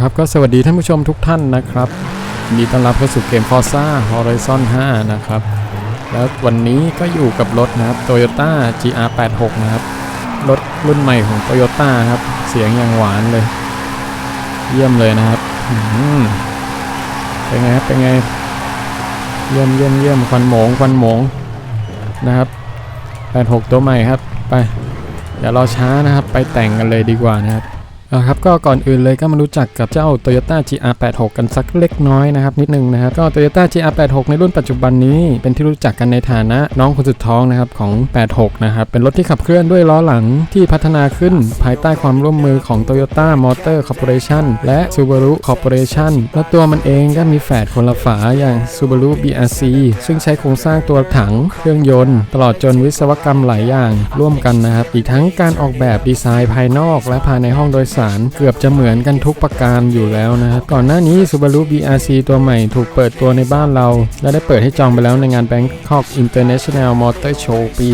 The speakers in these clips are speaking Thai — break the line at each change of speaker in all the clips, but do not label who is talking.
ครับก็สวัสดีท่านผู้ชมทุกท่านนะครับดีต้อนรับเข้าสู่เกม Forza Horizon 5 นะครับ แล้ววันนี้ก็อยู่กับรถนะครับ Toyota GR86 นะครับ รถรุ่นใหม่ของ Toyota ครับ เสียงอย่างหวานเลย เยี่ยมเลยนะครับเป็นไงครับเป็นไง เยี่ยมเยี่ยมเยี่ยมควันหมงควันหมงนะครับ86 ตัวใหม่ครับ ไปอย่ารอช้านะครับ ไปแต่งกันเลยดีกว่านะครับ อ่าครับก็ก่อนอื่นเลยก็มารู้จักกับเจ้า Toyota GR86 กันสักเล็กน้อยนะครับนิดนึงนะครับก็ Toyota GR86 ในรุ่นปัจจุบันนี้เป็นที่รู้จักกันในฐานะน้องคนสุดท้องนะครับของ 86 นะครับเป็นรถที่ขับเคลื่อนด้วยล้อหลังที่พัฒนาขึ้นภายใต้ความร่วมมือของ Toyota Motor Corporation และ Subaru Corporation และตัวมันเองก็มีแฝดคนละฝาอย่าง Subaru BRZ ซึ่งใช้โครงสร้างตัวถังเครื่องยนต์ ตลอดจนวิศวกรรมหลายอย่างร่วมกันนะครับอีกทั้งการออกแบบดีไซน์ภายนอก และภายในห้องโดยสารเกือบจะเหมือนกันทุกประการอยู่แล้วนะครับก่อนหน้านี้ Subaru BRZ ตัวใหม่ถูกเปิดตัวในบ้านเรา และได้เปิดให้จองไปแล้วในงาน Bangkok International Motor Show ปี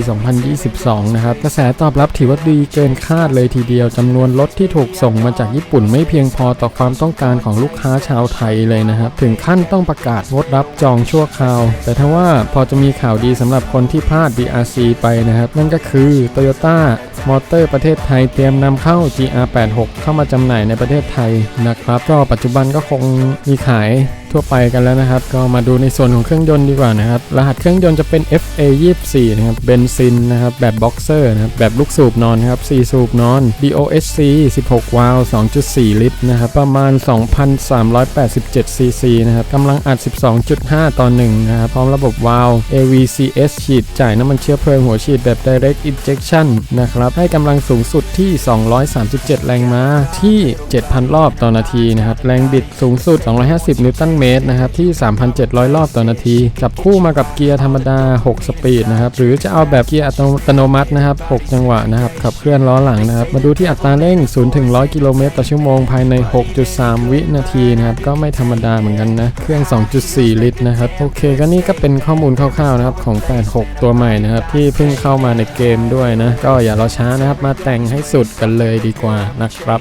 2022 นะครับ กระแสตอบรับถือว่าดีเกินคาดเลยทีเดียวจำนวนรถที่ถูกส่งมาจากญี่ปุ่นไม่เพียงพอต่อความต้องการของลูกค้าชาวไทยเลยนะครับ ถึงขั้นต้องประกาศงดรับจองชั่วคราว แต่ถ้าว่าพอจะมีข่าวดีสำหรับคนที่พลาด BRC ไปนะครับ นั่นก็คือ Toyota มอเตอร์ประเทศไทยเตรียมนำเข้า GR86 เข้ามาจำหน่ายในประเทศไทยนะครับ ก็ปัจจุบันก็คงมีขาย ทั่วไปกันแล้วนะครับ ก็มาดูในส่วนของเครื่องยนต์ดีกว่านะครับ รหัสเครื่องยนต์จะเป็น FA24 นะครับเบนซินนะครับแบบบ็อกเซอร์นะครับแบบลูกสูบนอนครับ4สูบนอน DOHC 16 วาล์ว2.4 ลิตรนะครับประมาณ 2,387ซีซีนะครับกำลังอัด 12.5 ต่อ1นะครับพร้อมระบบวาล์ว AVCS ฉีดจ่ายน้ำมันเชื้อเพลิงหัวฉีดแบบ Direct Injection นะครับให้กำลังสูงสุดที่ 237 แรงม้าที่ 7,000 รอบต่อนาทีนะครับแรงบิดสูงสุด 250 นิวตันเมตรนะครับที่ 3,700 รอบต่อนาที จับคู่มากับเกียร์ธรรมดา 6 สปีดนะครับ หรือจะเอาแบบเกียร์อัตโนมัตินะครับ 6 จังหวะนะครับ ขับเคลื่อนล้อหลังนะครับ มาดูที่อัตราเร่ง 0 ถึง 100 กิโลเมตรต่อชั่วโมงภายใน 6.3 วินาทีนะครับ ก็ไม่ธรรมดาเหมือนกันนะ เครื่อง 2.4 ลิตรนะครับ โอเค ก็นี่ก็เป็นข้อมูลคร่าวๆนะครับของ 86 ตัวใหม่นะครับ ที่เพิ่งเข้ามาในเกมด้วยนะ ก็อย่ารอช้านะครับ มาแต่งให้สุดกันเลยดีกว่านะครับ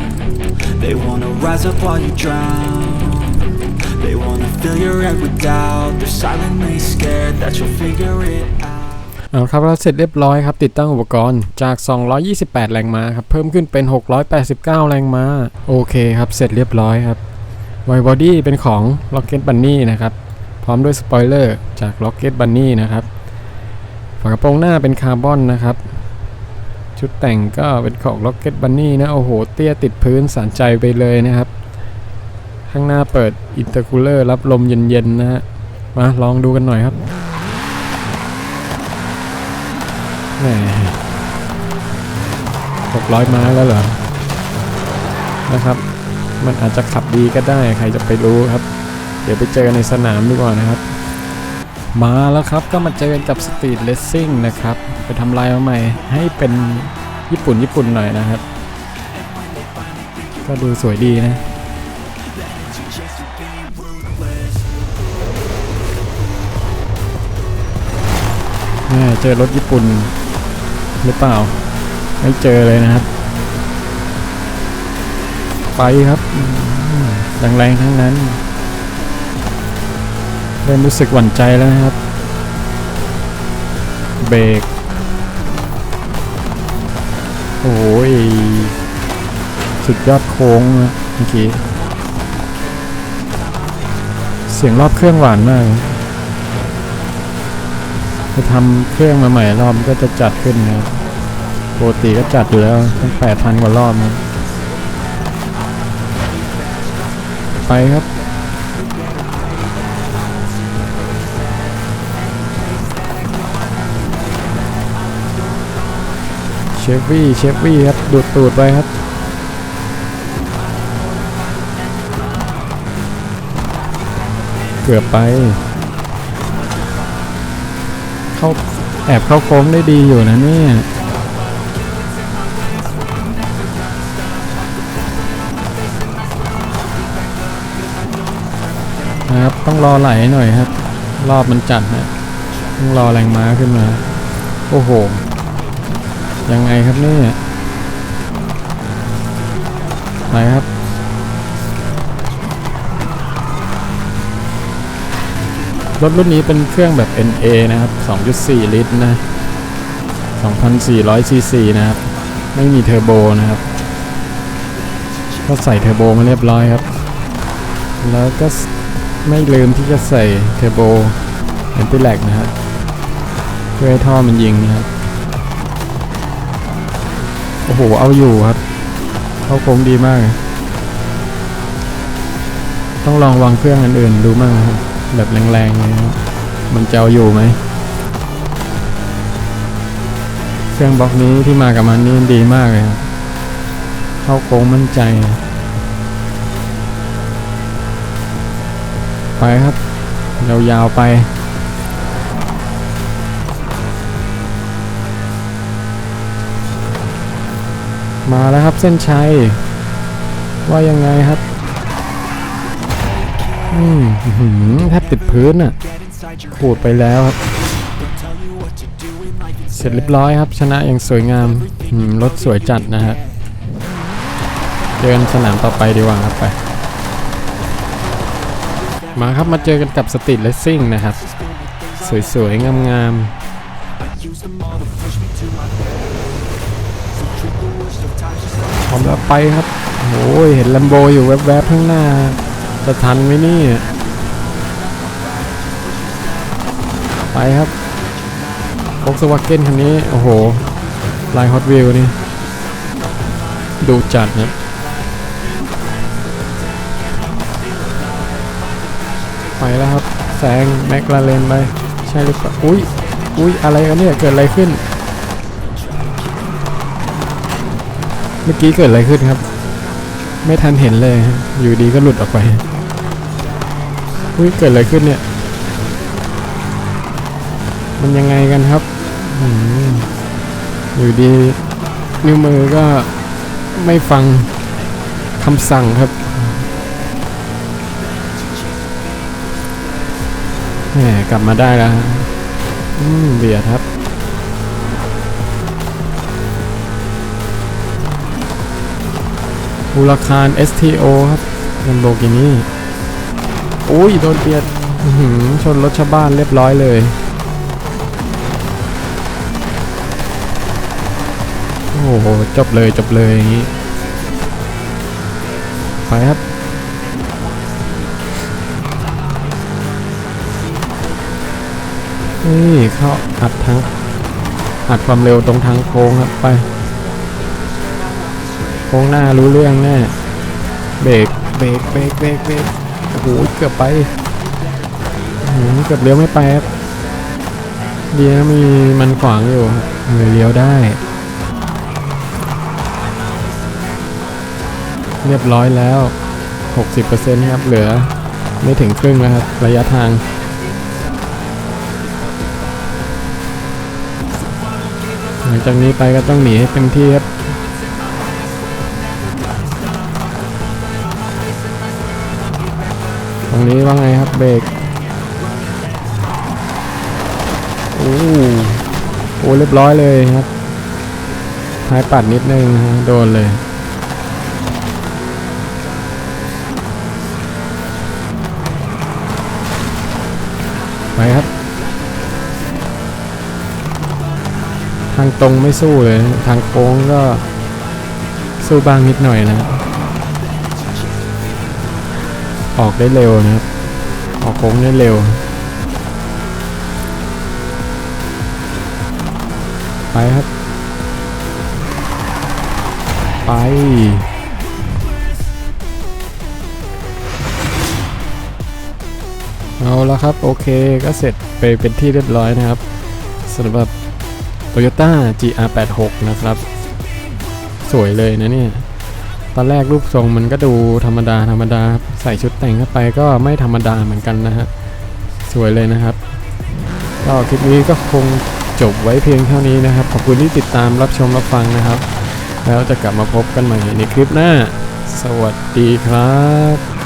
they wanna rise up while you drown They wanna fill your head with doubt They're silently scared that you'll figure it out
เอาครับเราเสร็จเรียบร้อยครับ ติดตั้งอุปกรณ์จาก 228 แรงม้าครับ เพิ่มขึ้นเป็น 689 แรงม้า โอเคครับ เสร็จเรียบร้อยครับไวบอดี้เป็นของ Rocket Bunny นะครับ พร้อมด้วยสปอยเลอร์จาก Rocket Bunny นะครับ ฝากระโปรงหน้าเป็นคาร์บอนนะครับ ชุดแต่งก็เป็นของ Rocket Bunny นะ โอ้โห เตี้ยติดพื้นสารใจไปเลยนะครับ ข้างหน้าเปิดอินเตอร์คูลเลอร์รับลมเย็นๆนะฮะ มาลองดูกันหน่อยครับแหมหกร้อยม้าแล้วเหรอ นะครับ มันอาจจะขับดีก็ได้ใครจะไปรู้ครับ เดี๋ยวไปเจอในสนามดีกว่านะครับ มาแล้วครับก็มาเจอกันกับสตรีทเลสซิ่งนะครับ ไปทำลายมาใหม่ให้เป็นญี่ปุ่นญี่ปุ่นหน่อยนะครับ ก็ดูสวยดีนะเจอรถญี่ปุ่นหรือเปล่า ไม่เจอเลยนะครับ ไปครับแรงๆทั้งนั้น เริ่มรู้สึกหวั่นใจแล้วนะครับ เบรก โอ้ย สุดยอดโค้งนะเมื่อกี้ เสียงรอบเครื่องหวานมากไปทำเครื่องมาใหม่รอบก็จะจัดขึ้นนะครับปกติก็จัดอยู่แล้วตั้งแปดพันกว่ารอบนะไปครับ ฟวี่เชฟวี่ครับดูดตูดไปครับเกือบไป เข้าแอบเข้าโค้งได้ดีอยู่นะเนี่ยนะครับต้องรอไหลหน่อยครับ รอบมันจัดนะต้องรอแรงม้าขึ้นมา โอ้โห ยังไงครับเนี่ยไปครับ รถรุ่นนี้เป็นเครื่องแบบ NA นะครับ 2.4 ลิตรนะ 2,400ซีซีนะครับ ไม่มีเทอร์โบนะครับ ก็ใส่เทอร์โบมาเรียบร้อยครับ แล้วก็ไม่ลืมที่จะใส่เทอร์โบเอนติแลกนะครับ เพื่อให้ท่อมันยิงนะครับ อ้โห เอาอยู่ครับ เข้าโค้งดีมาก ต้องลองวางเครื่องอันอื่นดูมั่งครับ แบบแรงๆเลยครับมันจะเอาอยู่ไหม เครื่องบล็อกนี้ที่มากับมันนี่ดีมากเลยครับ เข้าโค้งมั่นใจ ไปครับยาวๆไป มาแล้วครับเส้นชัย ว่ายังไงครับ อืมหือแทบติดพื้นอะขูดไปแล้วครับ เสร็จเรียบร้อยครับ ชนะอย่างสวยงามรถสวยจัดนะฮะเจอกันสนามต่อไปดีกว่าครับไป มาครับมาเจอกันกับสตรีทเลสซิ่งนะครับ สวยๆ งาม
Use
พร้อมแล้วไปครับโอ้ยเห็นลัมโบอยู่แวบๆข้างหน้าจะทันไหมนี่ไปครับโ o กสวาเก้นคันนี้ โอ้โห ลายฮอตวิวนี่ ดูจัดนะไปแล้วครับ แซงแมคลาเรนไป ใช่หรือเปล่า อุ้ยอุ้ยอะไรกันเนี่ย เกิดอะไรขึ้น เมื่อกี้เกิดอะไรขึ้นครับ ไม่ทันเห็นเลย อยู่ดีก็หลุดออกไปอุ้ยเกิดอะไรขึ้นเนี่ย มันยังไงกันครับอยู่ดี นิ้วมือก็ไม่ฟังคำสั่งครับแหมกลับมาได้แล้วอืมเบียดครับ มูลคาร STO ครับ Lamborghini อุ้ยโดนเบียดชนรถชาวบ้านเรียบร้อยเลยโอ้โหจบเลยจบเลยอย่างนี้ไปครับนี่เข้าอัดทางอัดความเร็วตรงทางโค้งครับไป ค้งหน้ารู้เรื่องแน่เบรกเบรกเบรกเบรกเบรกโอ้โหเกือบไปอื้อหือเกือบเลี้ยวไม่ไปครับดีนะมีมันขวางอยู่ครับเลยเลี้ยวได้ เรียบร้อยแล้ว 60%ครับเหลือไม่ถึงครึ่งแล้วครับ ระยะทางหลังจากนี้ไปก็ต้องหนีให้เต็มที่ครับ ตรงนี้ว่าไงครับเบรกโอ้โหเรียบร้อยเลยครับท้ายปัดนิดนึงฮะโดนเลยไปครับ ทางตรงไม่สู้เลย ทางโค้งก็สู้บ้างนิดหน่อยนะ ออกได้เร็วนะครับ ออกโค้งได้เร็ว ไปครับ ไปเอาละครับ โอเคก็เสร็จไปเป็นที่เรียบร้อยนะครับสำหรับ Toyota GR86 นะครับ สวยเลยนะเนี่ย ตอนแรกรูปทรงมันก็ดูธรรมดาธรรมดา ใส่ชุดแต่งเข้าไปก็ไม่ธรรมดาเหมือนกันนะฮะ สวยเลยนะครับ ก็คลิปนี้ก็คงจบไว้เพียงเท่านี้นะครับ ขอบคุณที่ติดตามรับชมรับฟังนะครับ แล้วจะกลับมาพบกันใหม่ในคลิปหน้า สวัสดีครับ